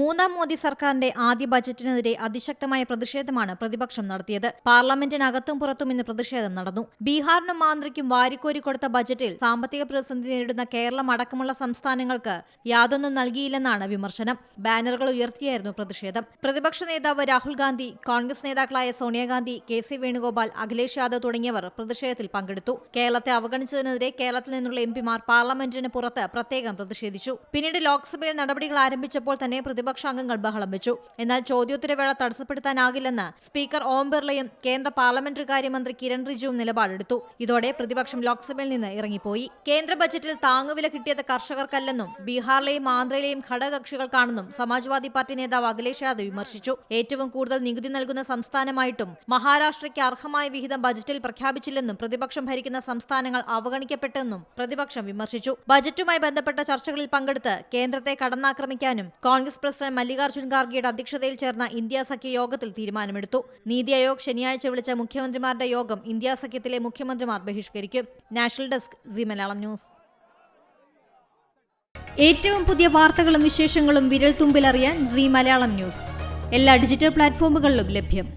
മൂന്നാം മോദി സർക്കാരിന്റെ ആദ്യ ബജറ്റിനെതിരെ അതിശക്തമായ പ്രതിഷേധമാണ് പ്രതിപക്ഷം നടത്തിയത്. പാർലമെന്റിനകത്തും പുറത്തും ഇന്ന് പ്രതിഷേധം നടന്നു. ബീഹാറിനും ആന്ധ്രയ്ക്കും വാരിക്കോരി കൊടുത്ത ബജറ്റിൽ സാമ്പത്തിക പ്രതിസന്ധി നേരിടുന്ന കേരളം അടക്കമുള്ള സംസ്ഥാനങ്ങൾക്ക് യാതൊന്നും നൽകിയില്ലെന്നാണ് വിമർശനം. ബാനറുകൾ ഉയർത്തിയായിരുന്നു പ്രതിഷേധം. പ്രതിപക്ഷ നേതാവ് രാഹുൽ ഗാന്ധി കോൺഗ്രസ് നേതാക്കളായ സോണിയാഗാന്ധി കെ സി വേണുഗോപാൽ അഖിലേഷ് യാദവ് തുടങ്ങിയവർ പ്രതിഷേധത്തിൽ പങ്കെടുത്തു. കേരളത്തെ അവഗണിച്ചതിനെതിരെ കേരളത്തിൽ നിന്നുള്ള എംപിമാർ പാർലമെന്റിന് പുറത്ത് പ്രത്യേകം പ്രതിഷേധിച്ചു. പിന്നീട് ലോക്സഭയിൽ നടപടികൾ ആരംഭിച്ചപ്പോൾ തന്നെ പ്രതിപക്ഷ അംഗങ്ങൾ ബഹളം വെച്ചു. എന്നാൽ ചോദ്യോത്തരവേള തടസ്സപ്പെടുത്താനാകില്ലെന്ന് സ്പീക്കർ ഓം ബിർളയും കേന്ദ്ര പാർലമെന്ററി കാര്യമന്ത്രി കിരൺ റിജുവും നിലപാടെടുത്തു. ഇതോടെ പ്രതിപക്ഷം ലോക്സഭയിൽ നിന്ന് ഇറങ്ങിപ്പോയി. കേന്ദ്ര ബജറ്റിൽ താങ്ങുവില കിട്ടിയത് കർഷകർക്കല്ലെന്നും ബീഹാറിലെയും ആന്ധ്രയിലെയും ഘടകകക്ഷികൾക്കാണെന്നും സമാജ്വാദി പാർട്ടി നേതാവ് അഖിലേഷ് യാദവ് വിമർശിച്ചു. ഏറ്റവും കൂടുതൽ നികുതി നൽകുന്ന സംസ്ഥാനമായിട്ടും മഹാരാഷ്ട്രയ്ക്ക് അർഹമായ വിഹിതം ബജറ്റിൽ പ്രഖ്യാപിച്ചില്ലെന്നും പ്രതിപക്ഷം ഭരിക്കുന്ന സംസ്ഥാനങ്ങൾ അവഗണിക്കപ്പെട്ടെന്നും പ്രതിപക്ഷം വിമർശിച്ചു. ബജറ്റുമായി ബന്ധപ്പെട്ട ചർച്ചകളിൽ പങ്കെടുത്ത് കേന്ദ്രത്തെ കടന്നാക്രമിക്കാനും കോൺഗ്രസ് പ്രസിഡന്റ് മല്ലികാർജുൻ ഖാർഗെയുടെ അധ്യക്ഷതയിൽ ചേർന്ന ഇന്ത്യ സഖ്യ യോഗത്തിൽ തീരുമാനമെടുത്തു. നീതി ആയോഗ് ശനിയാഴ്ച വിളിച്ച മുഖ്യമന്ത്രിമാരുടെ യോഗം ഇന്ത്യ സഖ്യത്തിലെ മുഖ്യമന്ത്രിമാർ ബഹിഷ്കരിക്കും. National desk Zee Malayalam news. ഏറ്റവും പുതിയ വാർത്തകളും വിശേഷങ്ങളും വിരൽ തുമ്പിലറിയാൻ സി മലയാളം ന്യൂസ്. എല്ലാ ഡിജിറ്റൽ പ്ലാറ്റ്ഫോമുകളിലും ലഭ്യം.